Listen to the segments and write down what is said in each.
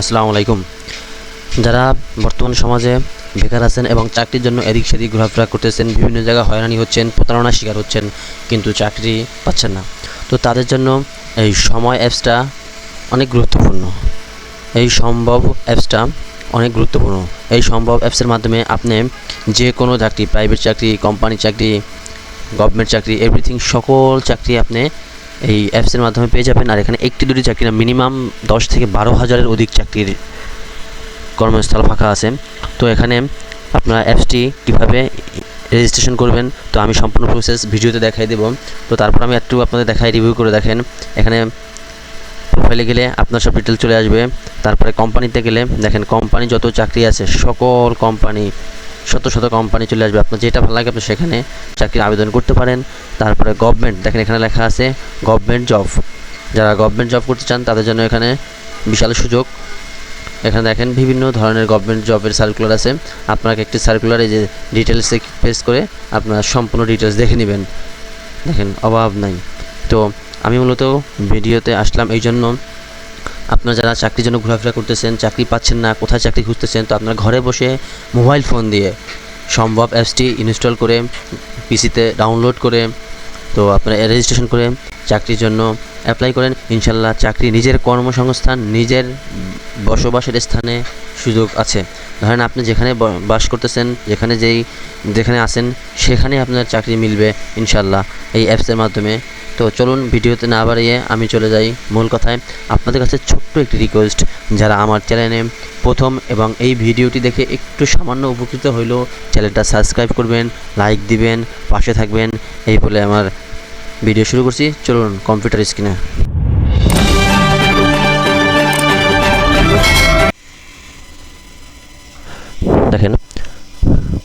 আসসালামু আলাইকুম। যারা বর্তমান সমাজে বেকার আছেন এবং চাকরির জন্য এদিক সেদিক ঘোরাফেরা করতেছেন, বিভিন্ন জায়গায় হয়রানি হচ্ছেন, প্রতারণার শিকার হচ্ছেন, কিন্তু চাকরি পাচ্ছেন না। তো তাদের জন্য এই সময় অ্যাপসটা অনেক গুরুত্বপূর্ণ। এই সম্ভব অ্যাপসটা অনেক গুরুত্বপূর্ণ। এই সম্ভব অ্যাপসের মাধ্যমে আপনি যে কোনো চাকরি প্রাইভেট চাকরি কোম্পানি চাকরি গভর্নমেন্ট চাকরি এভরিথিং সকল চাকরি আপনি এই অ্যাপসের মাধ্যমে পেয়ে যাবেন। আর এখানে একটি দুটি চাকরি না মিনিমাম দশ থেকে বারো হাজারের অধিক চাকরির কর্মস্থল ফাঁকা আছে। তো এখানে আপনারা অ্যাপসটি কীভাবে রেজিস্ট্রেশন করবেন, তো আমি সম্পূর্ণ প্রসেস ভিডিওতে দেখাই দেবো। তো তারপর আমি একটু আপনাদের দেখাই রিভিউ করে দেখেন। এখানে প্রোফাইলে গেলে আপনার সব ডিটেল চলে আসবে। তারপরে কোম্পানিতে গেলে দেখেন কোম্পানি যত চাকরি আছে, সকল কোম্পানি শত শত কোম্পানি চলে আসবে। আপনার যেটা ভালো লাগে আপনি সেখানে চাকরির আবেদন করতে পারেন। তারপরে গভর্নমেন্ট দেখেন এখানে লেখা আছে গভর্নমেন্ট জব যারা গভর্নমেন্ট জব করতে চান, তাদের জন্য এখানে বিশাল সুযোগ। এখানে দেখেন বিভিন্ন ধরনের গভর্নমেন্ট জবের সার্কুলার আছে। আপনাকে একটি সার্কুলারে যে ডিটেলসে প্রেস করে আপনার সম্পূর্ণ ডিটেলস দেখে নেবেন। দেখেন, অভাব নাই। তো আমি মূলত ভিডিওতে আসলাম। এই জন্য আপনারা যারা চাকরির জন্য ঘোরাফেরা করতেছেন, চাকরি পাচ্ছেন না, কোথায় চাকরি খুঁজতেছেন, তো আপনারা ঘরে বসে মোবাইল ফোন দিয়ে সম্ভব অ্যাপসটি ইনস্টল করে পিসিতে ডাউনলোড করে, তো আপনারা রেজিস্ট্রেশন করে চাকরির জন্য অ্যাপ্লাই করেন। ইনশাল্লাহ চাকরি নিজের কর্মসংস্থান, নিজের বসবাসের স্থানে সুযোগ আছে। ধরেন আপনি যেখানে বাস করতেছেন, যেখানে যেই, যেখানে আছেন, সেখানে আপনার চাকরি মিলবে ইনশাল্লাহ এই অ্যাপসের মাধ্যমে। তো চলুন ভিডিওতে না বাড়িয়ে আমি চলে যাই মূল কথায়। আপনাদের কাছে ছোট্ট একটি রিকোয়েস্ট যারা আমার চ্যানেলে প্রথম এবং এই ভিডিওটি দেখে একটু সামান্য উপকৃত হইলেও চ্যানেলটা সাবস্ক্রাইব করবেন লাইক দিবেন, পাশে থাকবেন, এই বলে আমার ভিডিও শুরু করছি। চলুন কম্পিউটার স্ক্রিনে দেখেন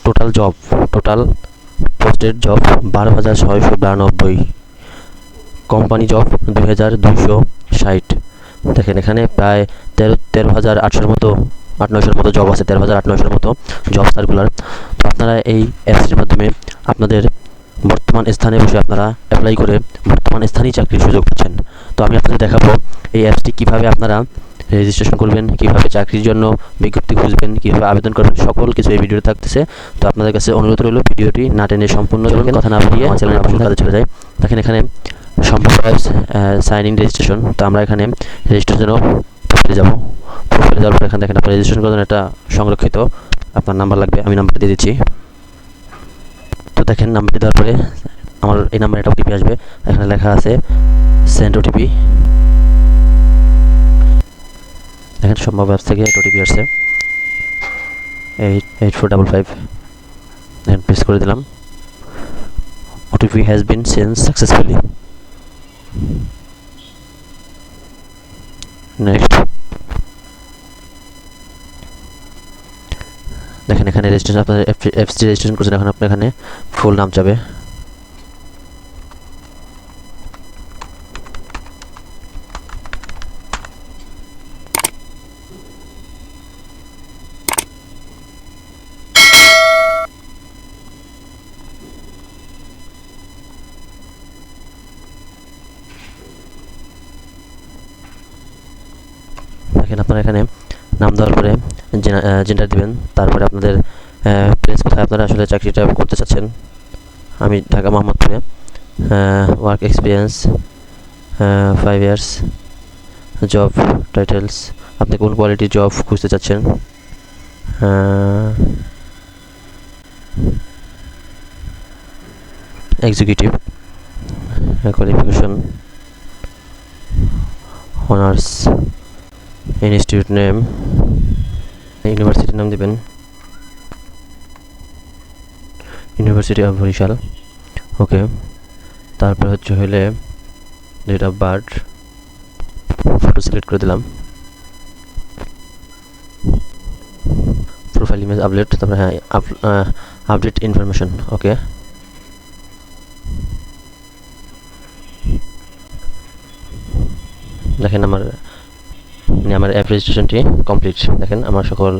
total job total posted job বারো হাজার ছয়শো বিরানব্বই। কোম্পানি জব দুই হাজার দুইশো ষাট। দেখেন, এখানে প্রায় তেরো তেরো হাজার আটশোর মতো আট নয়শোর মতো জব আছে, তেরো হাজার আট নয়শোর মতো জব সার্কুলার তো আপনারা এই অ্যাপসটির মাধ্যমে আপনাদের বর্তমান স্থানে বসে আপনারা অ্যাপ্লাই করে বর্তমান স্থানেই চাকরির সুযোগ পাচ্ছেন। তো আমি আপনাদের দেখাবো এই অ্যাপসটি কীভাবে আপনারা রেজিস্ট্রেশন করবেন, কীভাবে চাকরির জন্য বিজ্ঞপ্তি খুঁজবেন, কীভাবে আবেদন করবেন, সকল কিছু এই ভিডিওতে থাকতেছে। তো আপনাদের কাছে অনুরোধ রইল ভিডিওটি না টেনে সম্পূর্ণ কথা না বাড়িয়ে আমার চ্যানেলে আপনার কাজে চলে যায় দেখেন এখানে সম্পূর্ণ সাইন ইন রেজিস্ট্রেশন তো আমরা এখানে রেজিস্ট্রেশনও প্রোফাইলে যাব। প্রোফাইলে যাওয়ার পর এখানে দেখেন আপনার রেজিস্ট্রেশন করার জন্য একটা সংরক্ষিত আপনার নাম্বার লাগবে, আমি নাম্বারটা দিয়ে দিচ্ছি। তো দেখেন নাম্বারটি দেওয়ার পরে আমার এই নাম্বারে একটা ওটিপি আসবে। এখানে লেখা আছে সেন্ড ওটিপি দেখেন সম্ভব অ্যাপস থেকে ওটিপি আসছে eight eight four double five press করে দিলাম। OTP has been send successfully next দেখেন এখানে রেজিস্ট্রেশন আপনার অ্যাপসটি রেজিস্ট্রেশন করছেন, এখন আপনার এখানে ফুল নাম যাবে। দেখেন আপনারা এখানে নাম দেওয়ার পরে জেন্ডার দিবেন। তারপরে আপনাদের প্লেস কোথায় আপনারা আসলে চাকরিটা করতে চাচ্ছেন? আমি ঢাকা মোহাম্মদপুরে। Work experience five years job titles আপনি কোন কোয়ালিটির জব খুঁজতে চাচ্ছেন? Executive qualification honours institute name, ইউনিভার্সিটির নাম দেবেন। University of Barisal, okay. তারপর হচ্ছে হলে date of birth photo select করে দিলাম। প্রোফাইল ইমেজ আপডেট তারপরে হ্যাঁ আপডেট ইনফরমেশন ওকে। দেখেন আমার আমার অ্যাপ রেজিস্ট্রেশনটি কমপ্লিট দেখেন, আমার সকল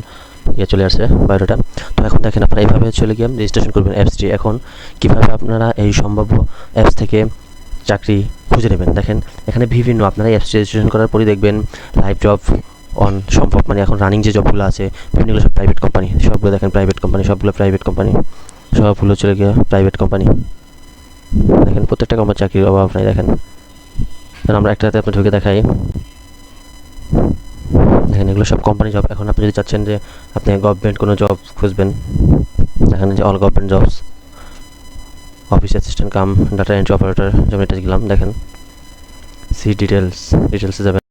ইয়ে চলে আসছে, বায়োডাটা। তো এখন দেখেন আপনারা এইভাবে চলে গিয়ে রেজিস্ট্রেশন করবেন অ্যাপসটি এখন কীভাবে আপনারা এই সম্ভাব্য অ্যাপস থেকে চাকরি খুঁজে নেবেন? দেখেন, এখানে বিভিন্ন আপনারা অ্যাপস রেজিস্ট্রেশন করার পরই দেখবেন লাইভ জব অন সম্ভব। মানে এখন রানিং যে জবগুলো আছে বিভিন্নগুলো সব প্রাইভেট কোম্পানি সবগুলো দেখেন প্রাইভেট কোম্পানি সবগুলো প্রাইভেট কোম্পানি সবগুলো চলে গিয়ে প্রাইভেট কোম্পানি দেখেন, প্রত্যেকটা কোম্পানি চাকরির অভাব নাই, দেখেন। আমরা একটাতে আপনি ঢুকে দেখাই। দেখেন এগুলো সব কোম্পানি জব এখন আপনি যদি চাচ্ছেন যে আপনি গভর্নমেন্ট কোনো জব খুঁজবেন, দেখেন যে all government jobs office assistant cum data entry operator যেমন এটা গেলাম, দেখেন সি ডিটেলস ডিটেলসে যাবেন।